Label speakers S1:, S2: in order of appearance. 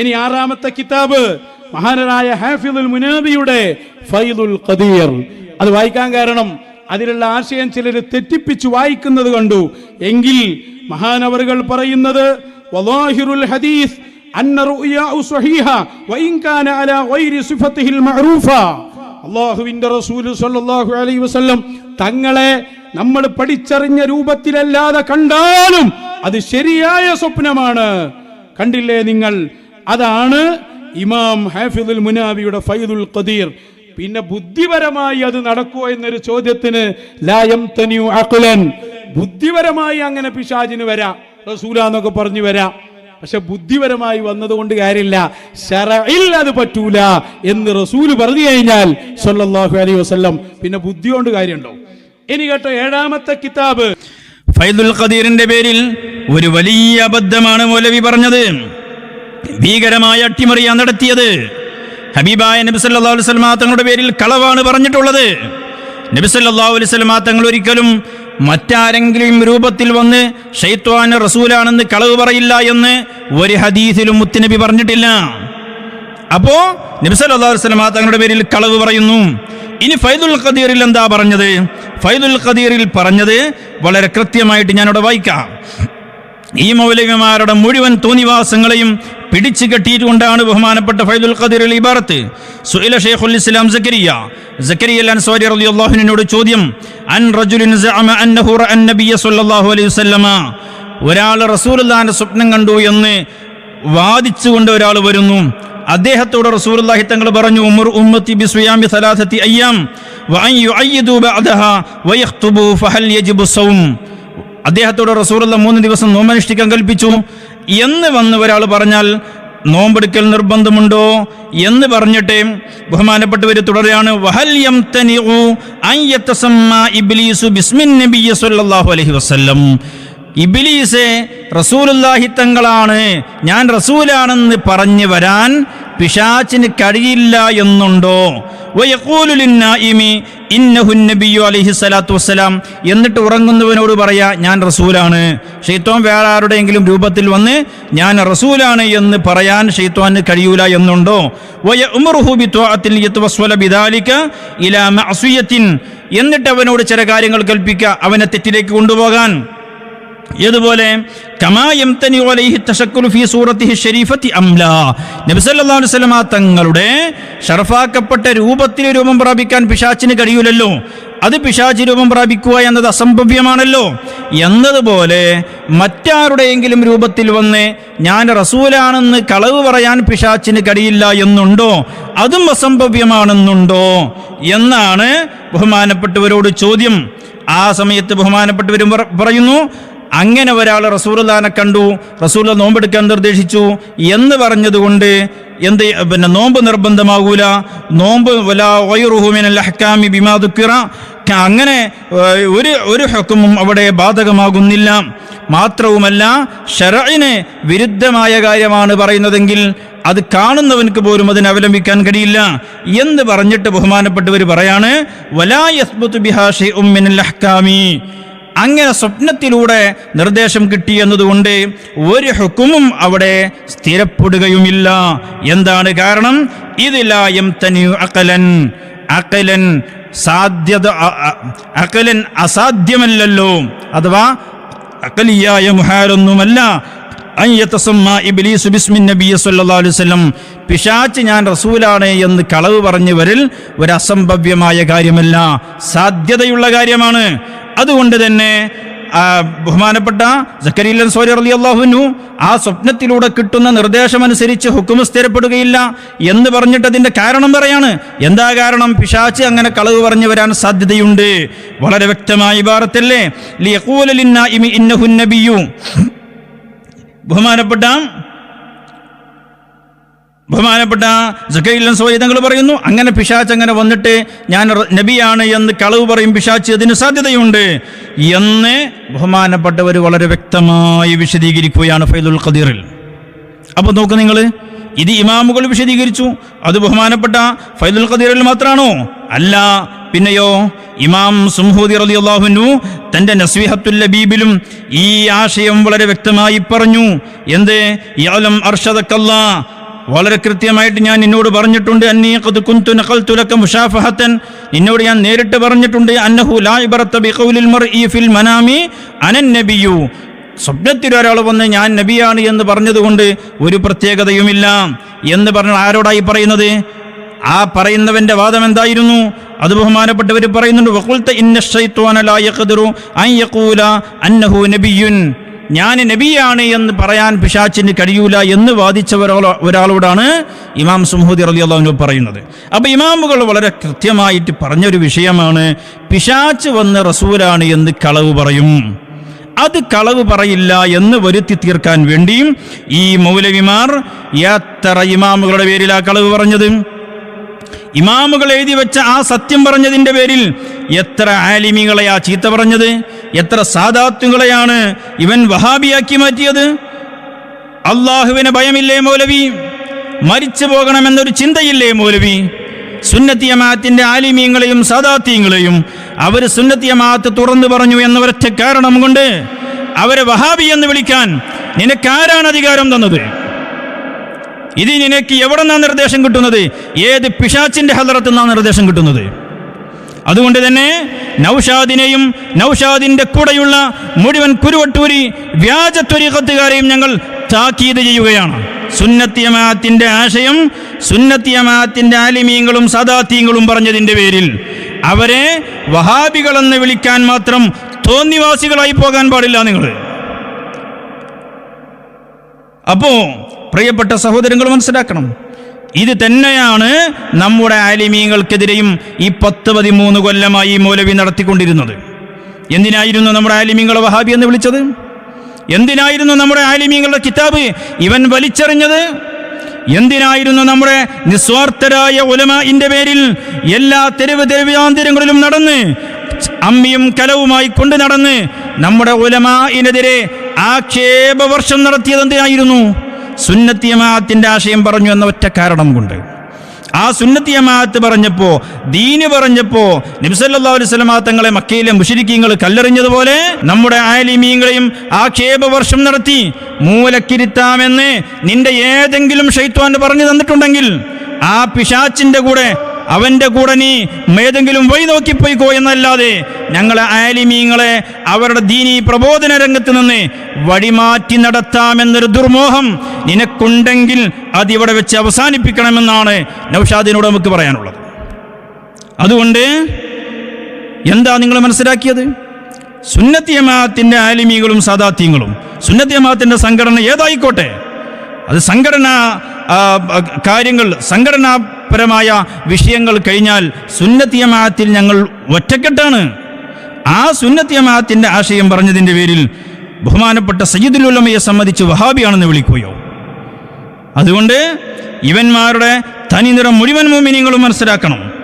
S1: ഇനി ആറാമത്തെ കിതാബ് മഹാനരായ ഹാഫിദുൽ മുനാബിയുടെ ഫൈദുൽ ഖദീർ. അത് വായിക്കാൻ കാരണം അതിലുള്ള ആശയം ചിലർ തെറ്റിപ്പിച്ചു വായിക്കുന്നത് കണ്ടു. എങ്കിൽ മഹാനവറുകൾ പറയുന്നത് വലാഹിറുൽ ഹദീസ് അന്ന റുഅ്യാഉ സ്വഹീഹ വഇൻ കാന ഗൈരി സിഫത്തിഹിൽ മഅറൂഫ. അല്ലാഹുവിന്റെ റസൂൽ സല്ലല്ലാഹു അലൈഹി വസല്ലം തങ്ങളെ നമ്മൾ പഠിച്ചറിഞ്ഞ രൂപത്തിലല്ലാതെ കണ്ടാലും അത് ശരിയായ സ്വപ്നമാണ്. കണ്ടില്ലേ നിങ്ങൾ? അതാണ് ഇമാം ഹാഫിദുൽ മുനാബിയുടെ ഫൈദുൽ ഖദീർ. പിന്നെ ബുദ്ധിപരമായി അത് നടക്കുമോ എന്നൊരു ചോദ്യത്തിന് ലായം തനിയു അഖുലൻ. ബുദ്ധിപരമായി അങ്ങനെ പിശാചിന് വരാം. റസൂല എന്നൊക്കെ പറഞ്ഞു വരാം. പക്ഷെ ബുദ്ധിപരമായി വന്നതുകൊണ്ട് കാര്യമില്ല. ശരയിൽ അത് പറ്റൂല എന്ന് റസൂൽ പറഞ്ഞു കഴിഞ്ഞാൽ സല്ലല്ലാഹു അലൈഹി വസല്ലം. പിന്നെ ബുദ്ധി കൊണ്ട് കാര്യമുണ്ടോ? ഇനി കേട്ടോ ഏഴാമത്തെ കിതാബ്.
S2: ഫൈദുൽ ഖദീറിന്റെ പേരിൽ ഒരു വലിയ അബദ്ധമാണ് മൗലവി പറഞ്ഞത്. ഭീകരമായ അട്ടിമറിയാണ് നടത്തിയത്. ഹബീബായ നബി സല്ലല്ലാഹു അലൈഹി വസല്ലമ തങ്ങളുടെ പേരിൽ കളവാണ് പറഞ്ഞിട്ടുള്ളത്. നബി സല്ലല്ലാഹു അലൈഹി വസല്ലമ തങ്ങൾ ഒരിക്കലും മറ്റാരെങ്കിലും രൂപത്തിൽ വന്ന് ഷെയ്ത്വാൻ റസൂലാണെന്ന് കളവ് പറയില്ല എന്ന് ഒരു ഹദീസിലും മുത്തുനബി പറഞ്ഞിട്ടില്ല. അപ്പോ നബി സല്ലല്ലാഹു അലൈഹി വസല്ലമ തങ്ങളുടെ പേരിൽ കളവ് പറയുന്നു. ഇനി ഫൈദുൽ ഖദീറിൽ എന്താ പറഞ്ഞത്? ഫൈദുൽ ഖദീറിൽ പറഞ്ഞത് വളരെ കൃത്യമായിട്ട് ഞാനിവിടെ വായിക്കാം. ഈ മൗലവിമാരുടെ മുഴുവൻ തോന്നിവാസങ്ങളെയും പിടിച്ചു കെട്ടിയിട്ടുകൊണ്ടാണ് ബഹുമാനപ്പെട്ട ഫൈദുൽ ഖദീർ ഖദീറിൽ ഇബാറത്ത്. സുഹൈല ഷെയ്ഖുൽ ഇസ്ലാം സക്കരിയ. സക്കരിയ അൻസ്വാരി റളിയല്ലാഹുവിനോട് ചോദ്യം അൻ റജുലിൻ റഅ നബിയ സ്വല്ലല്ലാഹു അലൈഹി വസല്ലമ? ഒരാൾ റസൂലുള്ളാഹിന്റെ സ്വപ്നം കണ്ടു എന്ന് വാദിച്ചുകൊണ്ട് ഒരാൾ വരുന്നു. അദ്ദേഹത്തോട് റസൂലുള്ളാഹി തങ്ങൾ പറഞ്ഞു ഉമർ ഉമ്മത്തി ബിസ്വിയാമി സലാസത്തി അയ്യാം. വഅൻ യുഅയ്യിദു ബഅദഹ വയഖ്തുബു ഫഹൽ യജിബു സൗം. അദ്ദേഹത്തോട് റസൂലുള്ള മൂന്ന് ദിവസം നോമനുഷ്ഠിക്കാൻ കൽപ്പിച്ചു. എന്ന് വന്ന് ഒരാൾ പറഞ്ഞാൽ നോമ്പെടുക്കൽ നിർബന്ധമുണ്ടോ എന്ന് പറഞ്ഞിട്ട് ബഹുമാനപ്പെട്ടവർ തുടരുകയാണ്. ഇബിലീസെ റസൂലുല്ലാഹി തങ്ങളാണ് ഞാൻ റസൂലാണെന്ന് പറഞ്ഞു വരാൻ പിശാച്ചിന് കഴിയില്ല എന്നുണ്ടോ? വസ്സലാം. എന്നിട്ട് ഉറങ്ങുന്നവനോട് പറയാ ഞാൻ റസൂലാണ്. ഷെയ്ത്തോൻ വേറെ ആരുടെയെങ്കിലും രൂപത്തിൽ വന്ന് ഞാൻ റസൂലാണ് എന്ന് പറയാൻ ഷെയ്ത്തോന് കഴിയൂല എന്നുണ്ടോ? എന്നിട്ട് അവനോട് ചില കാര്യങ്ങൾ കൽപ്പിക്കുക അവനെ തെറ്റിലേക്ക് കൊണ്ടുപോകാൻ. അലൈഹി തങ്ങളുടെ ഷർഫാക്കപ്പെട്ട രൂപത്തിൽ രൂപം പ്രാപിക്കാൻ പിശാച്ചിന് കഴിയൂലല്ലോ. അത് പിശാചി രൂപം പ്രാപിക്കുക എന്നത് അസംഭവ്യമാണല്ലോ. എന്നതുപോലെ മറ്റാരുടെയെങ്കിലും രൂപത്തിൽ വന്ന് ഞാൻ റസൂലാണെന്ന് കളവ് പറയാൻ പിശാച്ചിന് കഴിയില്ല എന്നുണ്ടോ? അതും അസംഭവ്യമാണെന്നുണ്ടോ? എന്നാണ് ബഹുമാനപ്പെട്ടവരോട് ചോദ്യം. ആ സമയത്ത് ബഹുമാനപ്പെട്ടവരും പറ- പറയുന്നു അങ്ങനെ ഒരാൾ റസൂലുല്ലാനെ കണ്ടു റസൂല നോമ്പെടുക്കാൻ നിർദ്ദേശിച്ചു എന്ന് പറഞ്ഞതുകൊണ്ട് എന്ത് പിന്നെ നോമ്പ് നിർബന്ധമാകൂല. നോമ്പ് വലാ ഗൈറുഹു മിനൽ അഹ്കാമി ബിമാ ദുക്കിറ. അങ്ങനെ ഒരു ഒരു ഹക്കുമും അവിടെ ബാധകമാകുന്നില്ല. മാത്രവുമല്ല ഷറയിന് വിരുദ്ധമായ കാര്യമാണ് പറയുന്നതെങ്കിൽ അത് കാണുന്നവനുക്ക് പോലും അതിനെ അവലംബിക്കാൻ കഴിയില്ല എന്ന് പറഞ്ഞിട്ട് ബഹുമാനപ്പെട്ടവർ പറയാണ് വലാ യസ്ബുതു ബിഹാ ഷൈഉം മിനൽ അഹ്കാമി. അങ്ങനെ സ്വപ്നത്തിലൂടെ നിർദ്ദേശം കിട്ടിയെന്നതുകൊണ്ട് ഒരു ഹുക്കുമും അവിടെ സ്ഥിരപ്പെടുകയുമില്ല. എന്താണ് കാരണം? ഇതിലായം തനി അകലൻ അകലൻ സാധ്യത അകലൻ അസാധ്യമല്ലല്ലോ. അഥവാ അകലിയായ മുഹാരൊന്നുമല്ല. ഇബ്ലീസു ബിസ്മിൻ നബിയ്യ സല്ലല്ലാഹു അലൈഹി വസല്ലം. പിശാച്ച് ഞാൻ റസൂലാണ് എന്ന് കളവ് പറഞ്ഞു പറഞ്ഞവരിൽ ഒരു അസംഭവ്യമായ കാര്യമല്ല. സാധ്യതയുള്ള കാര്യമാണ്. അതുകൊണ്ട് തന്നെ ബഹുമാനപ്പെട്ട സക്കരിയൻ സോരി അലി അള്ളാഹുനു ആ സ്വപ്നത്തിലൂടെ കിട്ടുന്ന നിർദ്ദേശമനുസരിച്ച് ഹുക്കും സ്ഥിരപ്പെടുകയില്ല എന്ന് പറഞ്ഞിട്ട് അതിന്റെ കാരണം പറയാണ്. എന്താ കാരണം? പിശാച്ച് അങ്ങനെ കളവ് പറഞ്ഞു വരാൻ സാധ്യതയുണ്ട്. വളരെ വ്യക്തമായി ഭാരത്തല്ലേ ബഹുമാനപ്പെട്ട ബഹുമാനപ്പെട്ട സക്കൈലൻ തങ്ങൾ പറയുന്നു അങ്ങനെ പിശാച്ച് അങ്ങനെ വന്നിട്ട് ഞാൻ നബിയാണ് എന്ന് കളവ് പറയും പിശാച്ച് അതിന് സാധ്യതയുണ്ട് എന്ന് ബഹുമാനപ്പെട്ടവർ വളരെ വ്യക്തമായി വിശദീകരിക്കുകയാണ് ഫൈദുൽ ഖദീറിൽ. അപ്പോൾ നോക്ക് നിങ്ങൾ ഇത് ഇമാമുകൾ വിശദീകരിച്ചു അത് ബഹുമാനപ്പെട്ട ഫൈദുൽ ഖദീറിൽ മാത്രമാണോ അല്ല പിന്നെയോ ഇമാം സുംഹൂദി റളിയല്ലാഹുനു തന്റെ നസ്വിഹത്തുൽ ലബീബിലും ഈ ആശയം വളരെ വ്യക്തമായി പറഞ്ഞു. എന്ത്? യാലം അർഷദക്കല്ലാ വളരെ കൃത്യമായിട്ട് ഞാൻ നിന്നോട് പറഞ്ഞിട്ടുണ്ട് അന്നീ കുന്തു നഖൽതു ലക മുഷാഫഹത്തൻ നിന്നോട് ഞാൻ നേരിട്ട് പറഞ്ഞിട്ടുണ്ട് അന്നഹു ലാ ഇബറത്ത മർ മർഇ ഫിൽ മനാമി അനൻ നബിയു. സ്വപ്നത്തിൽ ഒരാൾ വന്ന് ഞാൻ നബിയാണ് എന്ന് പറഞ്ഞതുകൊണ്ട് ഒരു പ്രത്യേകതയുമില്ല. എന്ന് പറഞ്ഞ ആരോടായി പറയുന്നത്? ആ പറയുന്നവന്റെ വാദം എന്തായിരുന്നു? അത് ബഹുമാനപ്പെട്ടവർ പറയുന്നുണ്ട് ഇന്ന അന്നഹു നബിയുൻ. ഞാൻ നബിയാണ് എന്ന് പറയാൻ പിശാച്ചിന് കഴിയൂല എന്ന് വാദിച്ച ഒരാളോ ഒരാളോടാണ് ഇമാം സുഹൂദി റളിയല്ലാഹു പറയുന്നത്. അപ്പോൾ ഇമാമുകൾ വളരെ കൃത്യമായിട്ട് പറഞ്ഞൊരു വിഷയമാണ് പിശാച്ച് വന്ന് റസൂലാണ് എന്ന് കളവ് പറയും. അത് കളവ് പറയില്ല എന്ന് വരുത്തി തീർക്കാൻ വേണ്ടിയും ഈ മൗലവിമാർ എത്ര ഇമാമുകളുടെ പേരിലാ കളവ് പറഞ്ഞത്? ഇമാമുകൾ എഴുതി വെച്ച ആ സത്യം പറഞ്ഞതിന്റെ പേരിൽ എത്ര ആലിമികളെയാ ചീത്ത പറഞ്ഞത്? എത്ര സാദാത്തുകളെയാണ് ഇവൻ വഹാബിയാക്കി മാറ്റിയത്? അള്ളാഹുവിന് ഭയമില്ലേ മൗലവി? മരിച്ചു പോകണമെന്നൊരു ചിന്തയില്ലേ മൗലവി? സുന്നത്തിയമാത്തിന്റെ ആലിമീങ്ങളെയും സാദാത്യങ്ങളെയും അവർ സുന്നത്തിയമാത്ത് തുറന്നു പറഞ്ഞു എന്ന ഒരൊറ്റ കാരണം കൊണ്ട് അവരെ വഹാബി എന്ന് വിളിക്കാൻ നിനക്കാരാണ് അധികാരം തന്നത്? ഇത് നിനക്ക് എവിടെ നിന്നാണ് നിർദ്ദേശം കിട്ടുന്നത്? ഏത് പിശാച്ചിന്റെ ഹലറത്ത് നിന്നാണ് നിർദ്ദേശം കിട്ടുന്നത്? അതുകൊണ്ട് തന്നെ നൗഷാദിനെയും നൗഷാദിന്റെ കൂടെയുള്ള മുഴുവൻ കുരുവട്ടൂരി വ്യാജ ത്വരീഖത്തുകാരെയും ഞങ്ങൾ താക്കീത് ചെയ്യുകയാണ്. സുന്നത്തിയമാത്തിന്റെ ആശയം സുന്നത്തിയമാത്തിന്റെ ആലിമീങ്ങളും സദാത്തീങ്ങളും പറഞ്ഞതിന്റെ പേരിൽ അവരെ വഹാബികളെന്ന് വിളിക്കാൻ മാത്രം തോന്നിവാസികളായി പോകാൻ പാടില്ല നിങ്ങൾ. അപ്പോ പ്രിയപ്പെട്ട സഹോദരങ്ങൾ മനസ്സിലാക്കണം. ഇത് തന്നെയാണ് നമ്മുടെ ആലിമീങ്ങൾക്കെതിരെയും ഈ പത്ത് പതിമൂന്ന് കൊല്ലമായി മൗലവി നടത്തിക്കൊണ്ടിരുന്നത്. എന്തിനായിരുന്നു നമ്മുടെ ആലിമീങ്ങളെ വഹാബി എന്ന് വിളിച്ചത്? എന്തിനായിരുന്നു നമ്മുടെ ആലിമീങ്ങളുടെ കിതാബ് ഇവൻ വലിച്ചെറിഞ്ഞത്? എന്തിനായിരുന്നു നമ്മുടെ നിസ്വാർത്ഥരായ ഉലമാന്റെ പേരിൽ എല്ലാ തെരുവ് തെരുവാന്തരങ്ങളിലും നടന്ന് അമ്മിയും കലവുമായി കൊണ്ടു നടന്ന് നമ്മുടെ ഉലമാനെതിരെ ആക്ഷേപവർഷം നടത്തിയത് എന്തിനായിരുന്നു? സുന്നത്തിയമാത്തിന്റെ ആശയം പറഞ്ഞു എന്ന ഒറ്റ കാരണം കൊണ്ട്. ആ സുന്നത്തിയമാത്ത് പറഞ്ഞപ്പോൾ ദീന് പറഞ്ഞപ്പോൾ നബ്സല്ലാ അലുസലമാ തങ്ങളെ മക്കയിലെ മുഷിരിക്കീങ്ങൾ കല്ലെറിഞ്ഞതുപോലെ നമ്മുടെ ആലിമീങ്ങളെയും ആക്ഷേപവർഷം നടത്തി മൂലക്കിരുത്താമെന്ന് നിന്റെ ഏതെങ്കിലും ഷെയ്ത്വാൻ പറഞ്ഞു തന്നിട്ടുണ്ടെങ്കിൽ ആ പിശാച്ചിന്റെ കൂടെ അവന്റെ കൂടെ നീ ഏതെങ്കിലും വഴി നോക്കിപ്പോയിക്കോ എന്നല്ലാതെ ഞങ്ങളെ ആലിമീങ്ങളെ അവരുടെ ദീനി പ്രബോധന രംഗത്ത് നിന്ന് വഴിമാറ്റി നടത്താമെന്നൊരു ദുർമോഹം നിനക്കുണ്ടെങ്കിൽ അതിവിടെ വെച്ച് അവസാനിപ്പിക്കണമെന്നാണ് നൗഷാദിനോട് നമുക്ക് പറയാനുള്ളത്. അതുകൊണ്ട് എന്താ നിങ്ങൾ മനസ്സിലാക്കിയത്? സുന്നത്തിയമാത്തിന്റെ ആലിമീകളും സാദാത്യങ്ങളും സുന്നത്തിയമാത്തിന്റെ സംഘടന ഏതായിക്കോട്ടെ? അത് സംഘടന കാര്യങ്ങൾ സംഘടനാപരമായ വിഷയങ്ങൾ കഴിഞ്ഞാൽ സുന്നത്തിയമാത്തിൽ ഞങ്ങൾ ഒറ്റക്കെട്ടാണ്. ആ സുന്നത്തിയമാത്തിന്റെ ആശയം പറഞ്ഞതിന്റെ പേരിൽ ബഹുമാനപ്പെട്ട സയ്യിദുൽ ഉലമയെ സംബന്ധിച്ച് വഹാബിയാണെന്ന് വിളിക്കുകയോ? അതുകൊണ്ട് ഇവന്മാരുടെ തനിനിറം മുഴുവൻ മോമിനിയങ്ങളും മനസ്സിലാക്കണം.